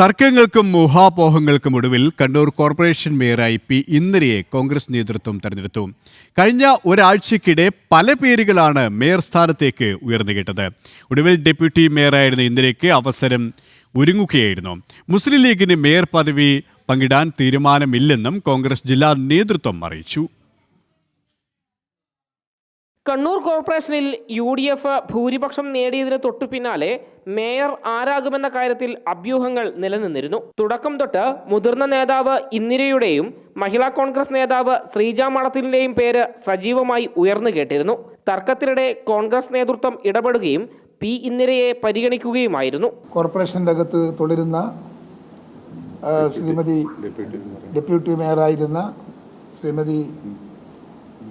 തർക്കങ്ങൾക്കും ഊഹാപോഹങ്ങൾക്കും ഒടുവിൽ കണ്ണൂർ കോർപ്പറേഷൻ മേയറായി പി ഇന്ദിരയെ കോൺഗ്രസ് നേതൃത്വം തെരഞ്ഞെടുത്തു. കഴിഞ്ഞ ഒരാഴ്ചക്കിടെ പല പേരുകളാണ് മേയർ സ്ഥാനത്തേക്ക് ഉയർന്നു കേട്ടത്. ഒടുവിൽ ഡെപ്യൂട്ടി മേയറായിരുന്ന ഇന്ദിരയ്ക്ക് അവസരം ഒരുങ്ങുകയായിരുന്നു. മുസ്ലിം ലീഗിന് മേയർ പദവി പങ്കിടാൻ തീരുമാനമില്ലെന്നും കോൺഗ്രസ് ജില്ലാ നേതൃത്വം അറിയിച്ചു. കണ്ണൂർ കോർപ്പറേഷനിൽ യു ഡി എഫ് ഭൂരിപക്ഷം നേടിയതിന് തൊട്ടു പിന്നാലെ മേയർ ആരാകുമെന്ന കാര്യത്തിൽ അഭ്യൂഹങ്ങൾ നിലനിന്നിരുന്നു. തുടക്കം തൊട്ട് മുതിർന്ന നേതാവ് ഇന്ദിരയുടെയും മഹിളാ കോൺഗ്രസ് നേതാവ് ശ്രീജ മഠത്തിന്റെയും പേര് സജീവമായി ഉയർന്നു കേട്ടിരുന്നു. തർക്കത്തിനിടെ കോൺഗ്രസ് നേതൃത്വം ഇടപെടുകയും പി ഇന്ദിരയെ പരിഗണിക്കുകയുമായിരുന്നു. കോർപ്പറേഷന്റെ അകത്ത് തുടരുന്ന ശ്രീമതി ഡെപ്യൂട്ടി മേയറായിരുന്ന ശ്രീമതി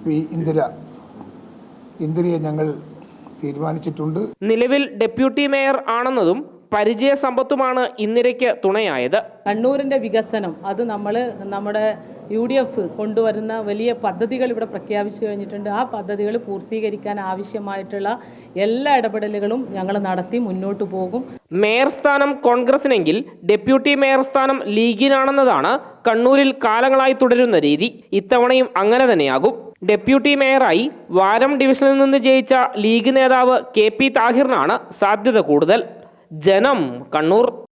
പി ഇന്ദിര ഇന്ദിരയെ ഞങ്ങൾ തീരുമാനിച്ചിട്ടുണ്ട്. നിലവിൽ ഡെപ്യൂട്ടി മേയർ ആണെന്നതും പരിചയ സമ്പത്തുമാണ് ഇന്ദിരയ്ക്ക് തുണയായത്. കണ്ണൂരിന്റെ വികസനം അത് നമ്മൾ നമ്മുടെ യു ഡി എഫ് കൊണ്ടുവരുന്ന വലിയ പദ്ധതികൾ ഇവിടെ പ്രഖ്യാപിച്ചു കഴിഞ്ഞിട്ടുണ്ട്. ആ പദ്ധതികൾ പൂർത്തീകരിക്കാൻ ആവശ്യമായിട്ടുള്ള എല്ലാ ഇടപെടലുകളും ഞങ്ങൾ നടത്തി മുന്നോട്ട് പോകും. മേയർ സ്ഥാനം കോൺഗ്രസിനെങ്കിൽ ഡെപ്യൂട്ടി മേയർ സ്ഥാനം ലീഗിനാണെന്നതാണ് കണ്ണൂരിൽ കാലങ്ങളായി തുടരുന്ന രീതി. ഇത്തവണയും അങ്ങനെ തന്നെയാകും. ഡെപ്യൂട്ടി മേയറായി വാരം ഡിവിഷനിൽ നിന്ന് ജയിച്ച ലീഗ് നേതാവ് കെ പി താഹിറിനാണ് സാധ്യത കൂടുതൽ. ജനം കണ്ണൂർ.